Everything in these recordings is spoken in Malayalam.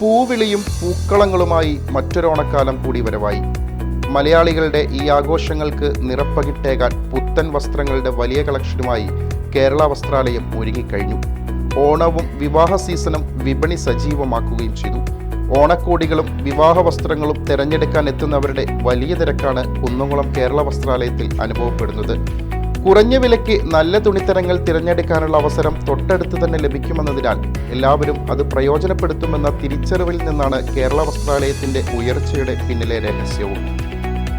പൂവിളിയും പൂക്കളങ്ങളുമായി മറ്റൊരോണക്കാലം കൂടി വരവായി. മലയാളികളുടെ ഈ ആഘോഷങ്ങൾക്ക് നിറപ്പകിട്ടേകാൻ പുത്തൻ വസ്ത്രങ്ങളുടെ വലിയ കളക്ഷനുമായി കേരള വസ്ത്രാലയം ഒരുങ്ങിക്കഴിഞ്ഞു. ഓണവും വിവാഹ സീസണും വിപണി സജീവമാക്കുകയും ചെയ്തു. ഓണക്കോടികളും വിവാഹ വസ്ത്രങ്ങളും തിരഞ്ഞെടുക്കാൻ എത്തുന്നവരുടെ വലിയ തിരക്കാണ് കുന്നംകുളം കേരള വസ്ത്രാലയത്തിൽ അനുഭവപ്പെടുന്നത്. കുറഞ്ഞ വിലയ്ക്ക് നല്ല തുണിത്തരങ്ങൾ തിരഞ്ഞെടുക്കാനുള്ള അവസരം തൊട്ടടുത്ത് തന്നെ ലഭിക്കുമെന്നതിനാൽ എല്ലാവരും അത് പ്രയോജനപ്പെടുത്തുമെന്ന തിരിച്ചറിവിൽ നിന്നാണ് കേരള വസ്ത്രാലയത്തിന്റെ ഉയർച്ചയുടെ പിന്നിലെ രഹസ്യവും.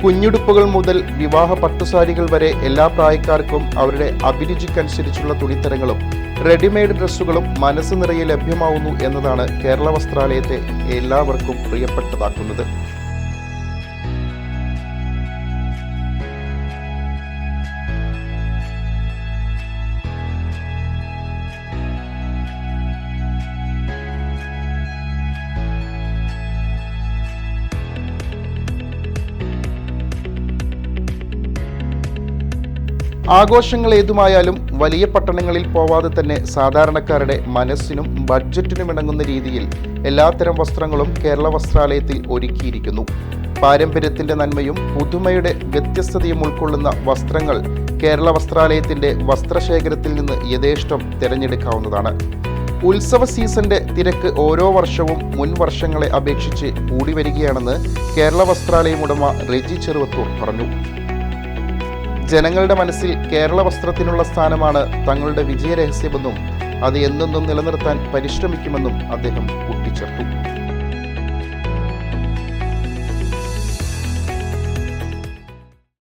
കുഞ്ഞുടുപ്പുകൾ മുതൽ വിവാഹ പട്ടുസാരികൾ വരെ എല്ലാ പ്രായക്കാർക്കും അവരുടെ അഭിരുചിക്കനുസരിച്ചുള്ള തുണിത്തരങ്ങളും റെഡിമെയ്ഡ് ഡ്രസ്സുകളും മനസ്സ് നിറയെ ലഭ്യമാവുന്നു എന്നതാണ് കേരള വസ്ത്രാലയത്തെ എല്ലാവർക്കും പ്രിയപ്പെട്ടതാക്കുന്നത്. ആഘോഷങ്ങൾ ഏതുമായാലും വലിയ പട്ടണങ്ങളിൽ പോവാതെ തന്നെ സാധാരണക്കാരുടെ മനസ്സിനും ബഡ്ജറ്റിനും ഇണങ്ങുന്ന രീതിയിൽ എല്ലാത്തരം വസ്ത്രങ്ങളും കേരള വസ്ത്രാലയത്തിൽ ഒരുക്കിയിരിക്കുന്നു. പാരമ്പര്യത്തിന്റെ നന്മയും പുതുമയുടെ വ്യത്യസ്തതയും ഉൾക്കൊള്ളുന്ന വസ്ത്രങ്ങൾ കേരള വസ്ത്രാലയത്തിന്റെ വസ്ത്രശേഖരത്തിൽ നിന്ന് യഥേഷ്ടം തിരഞ്ഞെടുക്കാവുന്നതാണ്. ഉത്സവ സീസന്റെ തിരക്ക് ഓരോ വർഷവും മുൻ വർഷങ്ങളെ അപേക്ഷിച്ച് കൂടി വരികയാണെന്ന് കേരള വസ്ത്രാലയം ഉടമ റെജി ചെറുവത്തൂർ പറഞ്ഞു. ജനങ്ങളുടെ മനസ്സിൽ കേരള വസ്ത്രത്തിനുള്ള സ്ഥാനമാണ് തങ്ങളുടെ വിജയരഹസ്യമെന്നും അത് എന്നെന്നും നിലനിർത്താൻ പരിശ്രമിക്കുമെന്നും അദ്ദേഹം കൂട്ടിച്ചേർത്തു.